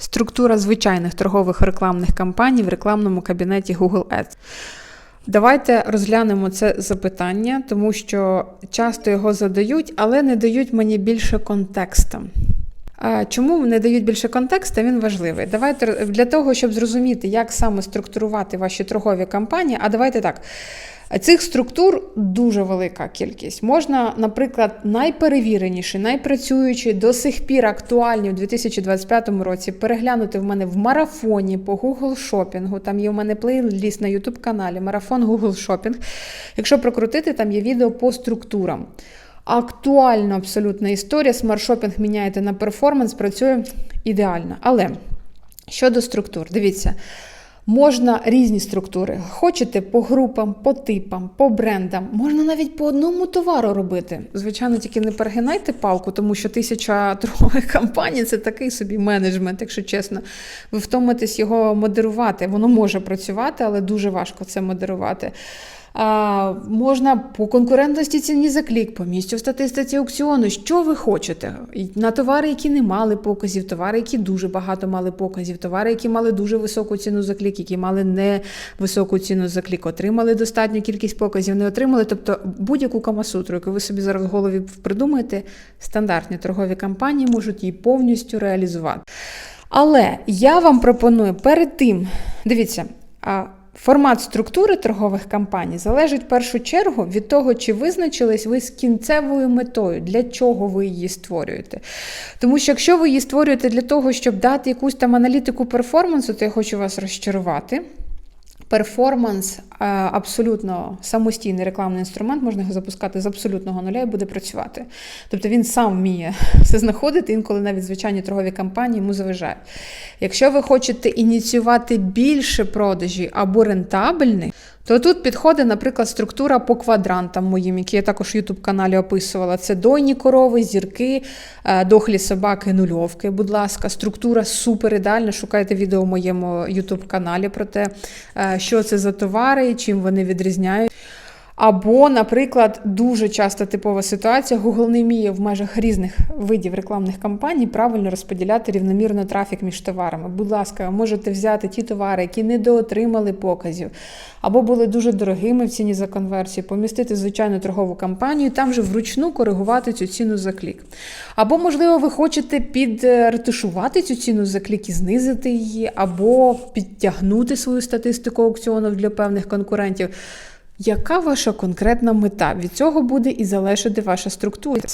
Структура звичайних торгових рекламних кампаній в рекламному кабінеті Google Ads. Давайте розглянемо це запитання, тому що часто його задають, але не дають мені більше контексту. Чому не дають більше контексту, він важливий. Давайте для того, щоб зрозуміти, як саме структурувати ваші торгові кампанії. А давайте так. Цих структур дуже велика кількість. Можна, наприклад, найперевіреніші, найпрацюючі, до сих пір актуальні у 2025 році переглянути в мене в марафоні по Google шопінгу. Там є в мене плейліст на YouTube каналі Марафон Google Шопінг. Якщо прокрутити, там є відео по структурам. Актуальна абсолютна історія. Смарт-шопінг міняєте на перформанс, працює ідеально. Але щодо структур, дивіться. Можна різні структури. Хочете по групам, по типам, по брендам, можна навіть по одному товару робити. Звичайно, тільки не перегинайте палку, тому що тисяча торгових кампаній це такий собі менеджмент, якщо чесно. Ви втомитесь його модерувати. Воно може працювати, але дуже важко це модерувати. А, можна по конкурентності ціні за клік, по місцю в статистиці аукціону. Що ви хочете? На товари, які не мали показів, товари, які дуже багато мали показів, товари, які мали дуже високу ціну за клік, які мали не високу ціну за клік, отримали достатню кількість показів, не отримали. Тобто будь-яку камасутру, яку ви собі зараз в голові придумаєте, стандартні торгові кампанії можуть її повністю реалізувати. Але я вам пропоную перед тим, дивіться. Формат структури торгових кампаній залежить в першу чергу від того, чи визначились ви з кінцевою метою, для чого ви її створюєте. Тому що якщо ви її створюєте для того, щоб дати якусь там аналітику перформансу, то я хочу вас розчарувати. Перформанс е, абсолютно самостійний рекламний інструмент, можна його запускати з абсолютного нуля і буде працювати. Тобто він сам вміє все знаходити, інколи навіть звичайні торгові кампанії йому заважають. Якщо ви хочете ініціювати більше продажі або рентабельний, то тут підходить, наприклад, структура по квадрантам моїм, які я також в youtube каналі описувала. Це дойні корови, зірки, е, дохлі собаки, нульовки. Будь ласка, структура супер ідеальна. Шукайте відео в моєму youtube каналі про те, е, що це за товари, чим вони відрізняють. Або, наприклад, дуже часто типова ситуація, Google не вміє в межах різних видів рекламних кампаній правильно розподіляти рівномірно трафік між товарами. Будь ласка, можете взяти ті товари, які недоотримали показів, або були дуже дорогими в ціні за конверсію, помістити звичайну торгову кампанію, там вже вручну коригувати цю ціну за клік. Або, можливо, ви хочете підретушувати цю ціну за клік і знизити її, або підтягнути свою статистику аукціонів для певних конкурентів. Яка ваша конкретна мета? Від цього буде і залежати ваша структура.